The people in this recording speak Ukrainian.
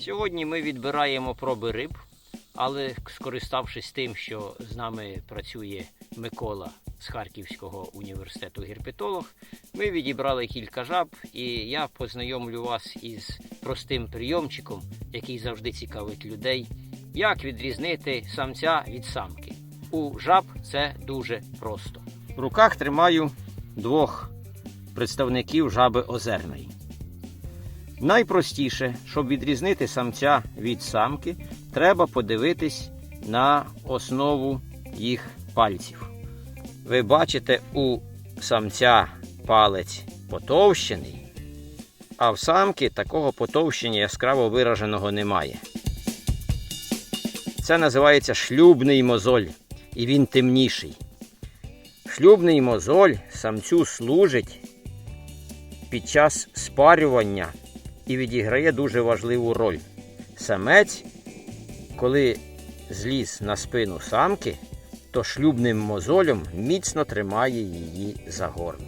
Сьогодні ми відбираємо проби риб, але скориставшись тим, що з нами працює Микола з Харківського університету герпетолог, ми відібрали кілька жаб, і я познайомлю вас із простим прийомчиком, який завжди цікавить людей, як відрізнити самця від самки. У жаб це дуже просто. В руках тримаю двох представників жаби озерної. Найпростіше, щоб відрізнити самця від самки, треба подивитись на основу їх пальців. Ви бачите, у самця палець потовщений, а в самки такого потовщення яскраво вираженого немає. Це називається шлюбний мозоль, і він темніший. Шлюбний мозоль самцю служить під час спарювання і відіграє дуже важливу роль. Самець, коли зліз на спину самки, то шлюбним мозолем міцно тримає її за горло.